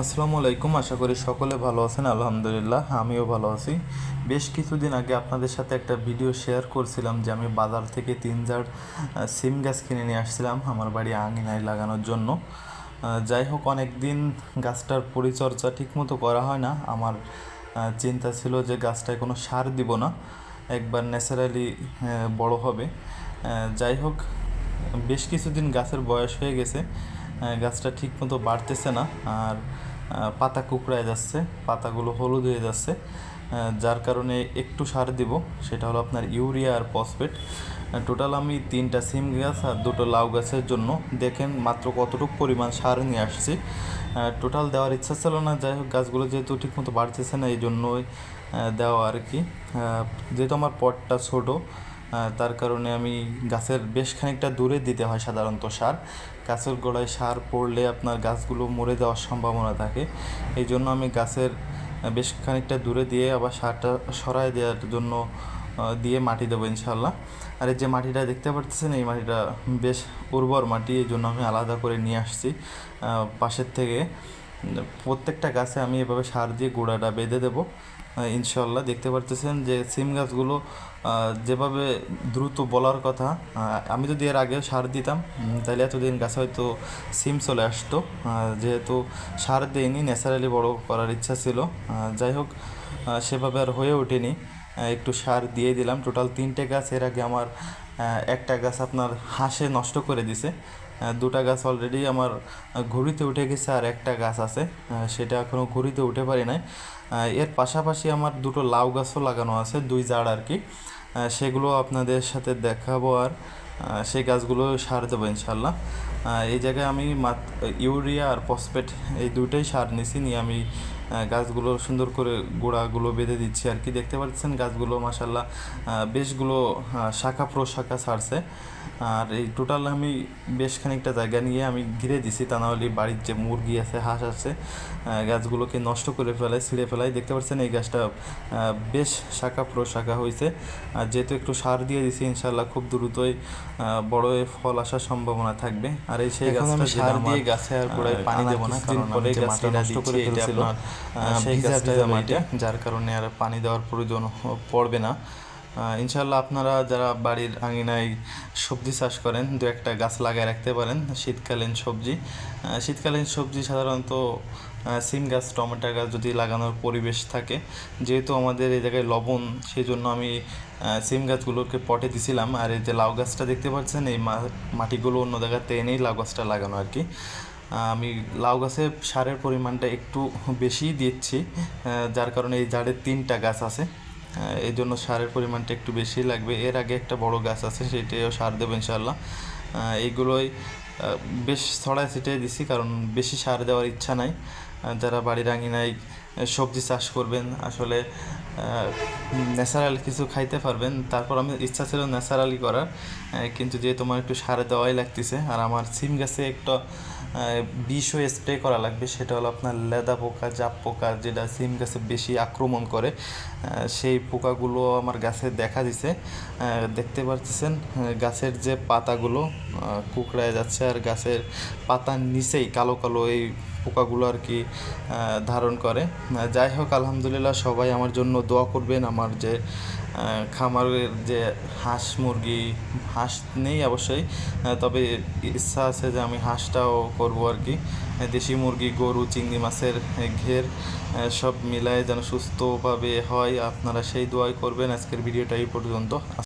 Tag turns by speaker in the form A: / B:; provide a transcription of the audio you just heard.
A: আসসালামু আলাইকুম, আশা করি সকলে ভালো আছেন, আলহামদুলিল্লাহ, আমিও ভালো আছি। বেশ কিছুদিন আগে আপনাদের সাথে একটা ভিডিও শেয়ার করছিলাম যে আমি বাজার থেকে তিন জার সিম গাছ কিনে নিয়ে আসছিলাম আমার বাড়ি আঙিনায় লাগানোর জন্য। যাই হোক অনেক দিন গাছটার পরিচর্যা ঠিকমতো করা হয় না। আমার চিন্তা ছিল যে গাছটায় কোনো সার দিব না, একবার ন্যাচারালি বড় হবে। যাই হোক, বেশ কিছুদিন গাছের বয়স হয়ে গেছে গাছটা ঠিকমতো বাড়তেছে না, আর পাতা কুকড়ায় যাচ্ছে, পাতাগুলো হলুদ হয়ে যাচ্ছে যার কারণে একটু সার দিব, সেটা হলো আপনার ইউরিয়া আর ফসফেট। টোটাল আমি তিনটা সিম গাছ আর দুটো লাউ গাছের জন্য। দেখেন মাত্র কতটুকু পরিমাণ সার নিয়ে আসছি। টোটাল দেওয়ার ইচ্ছা ছিল না, যাই হোক, গাছগুলো যেহেতু ঠিকমতো বাড়তেছে না, এই জন্যই দেওয়া আর কি। যেহেতু আমার পটটা ছোটো তার কারণে আমি গাছের বেশ খানিকটা দূরে দিতে হয় সাধারণত সার। গাছের গোড়ায় সার পড়লে আপনার গাছগুলো মরে যাওয়ার সম্ভাবনা থাকে। এই জন্য আমি গাছের বেশ খানিকটা দূরে দিয়ে আবার সারটা সরায় দেওয়ার জন্য দিয়ে মাটি দেবো ইনশাল্লাহ আর এই যে মাটিটা দেখতে পাচ্ছেন এই মাটিটা বেশ উর্বর মাটি, এই জন্য আমি আলাদা করে নিয়ে আসছি পাশের থেকে। প্রত্যেকটা গাছে আমি এভাবে সার দিয়ে গোড়াটা বেঁধে দেবো। ইনশাল্লাহ দেখতে পারতেছেন যে সিম গাছগুলো যেভাবে দ্রুত বলার কথা আমি যদি এর আগে সার দিতাম তাহলে এতদিন গাছে হয়তো সিম চলে আসতো। যেহেতু সার দেইনি, ন্যাচারালি বড় করার ইচ্ছা ছিল। যাই হোক সেভাবে আর হয়ে ওঠেনি। একটু সার দিয়ে দিলাম। টোটাল তিনটে গাছ এর আগে আমার একটা গাছ আপনার হাঁসে নষ্ট করে দিছে। দুটা গাছ অলরেডি আমার ঘুড়িতে উঠে গেছে আর একটা গাছ আছে সেটা এখনও ঘুড়িতে উঠে পারি নাই। এর পাশাপাশি আমার দুটো লাউ গাছও লাগানো আছে, দুই জাড় আর কি। সেগুলো আপনাদের সাথে দেখাবো আর সেই গাছগুলো সার দেবো ইনশাল্লাহ। এই জায়গায় আমি ইউরিয়া আর ফসফেট এই দুটোই সার নিছি, নিয়ে আমি গাছগুলো সুন্দর করে গোড়াগুলো বেঁধে দিচ্ছি আর কি। দেখতে পাচ্ছেন গাছগুলো মাসাল্লাহ বেশগুলো শাখা প্রশাখা ছাড়ছে। আর এই টোটাল আমি বেশ খানিকটা জায়গা নিয়ে আমি ঘিরে দিছি। তা নাহলে বাড়ির যে মুরগি আছে হাঁস আছে গাছগুলোকে নষ্ট করে ফেলায় ছিঁড়ে ফেলায়। দেখতে পাচ্ছেন এই গাছটা বেশ শাখা প্রশাখা হয়েছে আর যেহেতু একটু সার দিয়ে দিছি ইনশাল্লাহ খুব দ্রুতই আহ, বড় ফল আসার সম্ভাবনা থাকবে। আর এই সেই গাছটা
B: সার দিয়ে গাছে আর গোড়ায় পানি দেবো না, কারণ
A: পরে গাছটা নষ্ট করে ফেলছিল।
B: ভিজা ভিজা
A: মাটি। যার কারণে আর পানি দেওয়ার প্রয়োজন পড়বে না। ইনশাল্লাহ আপনারা যারা বাড়ির আঙিনায় সবজি চাষ করেন দু একটা গাছ লাগায় রাখতে পারেন শীতকালীন সবজি। শীতকালীন সবজি সাধারণত সিম গাছ টমেটো গাছ যদি লাগানোর পরিবেশ থাকে যেহেতু আমাদের এই জায়গায় লবণ সেই জন্য আমি সিম গাছগুলোকে পটে দিছিলাম। আর এই যে লাউ গাছটা দেখতে পাচ্ছেন এই মাটিগুলো অন্য জায়গাতে এনেই লাউ গাছটা লাগানো আর কি। আমি লাউ গাছে সারের পরিমাণটা একটু বেশিই দিচ্ছি যার কারণে এই জারের তিনটা গাছ আছে। এই জন্য সারের পরিমাণটা একটু বেশি লাগবে। এর আগে একটা বড় গাছ আছে, সেটাও সার দেবো ইনশাল্লাহ এইগুলোই বেশ ছড়ায় ছিটিয়ে দিছি, কারণ বেশি সার দেওয়ার ইচ্ছা নাই। যারা বাড়ির আঙিনায় সবজি চাষ করবেন, আসলে ন্যাচারাল কিছু খাইতে পারবেন। তারপর আমি, ইচ্ছা ছিল ন্যাচারালি করার কিন্তু যেহেতু আমার একটু সার দেওয়াই লাগতেছে, আর আমার সিম গাছে একটা বিষও স্প্রে করা লাগবে সেটা হলো আপনার লেদা পোকা জাপ পোকা যেটা সিম গাছে বেশি আক্রমণ করে। সেই পোকাগুলো আমার গাছে দেখা দিছে। দেখতে পাচ্ছেন আহ, গাছের যে পাতাগুলো কুকড়ায় যাচ্ছে আর গাছের পাতার নিচেই কালো কালো এই পোকাগুলো আর কি ধারণ করে। যাই হোক, আলহামদুলিল্লাহ সবাই আমার জন্য দোয়া করবেন। আমার যে খামারের যে হাঁস মুরগি, হাঁস নেই অবশ্যই তবে ইচ্ছা আছে যে আমি হাঁসটাও করব আর কি। দেশি মুরগি, গরু, চিংড়ি মাছের ঘের সব মিলায় যেন সুস্থভাবে হয়, আপনারা সেই দোয়াই করবেন। আজকের ভিডিওটা এই পর্যন্ত।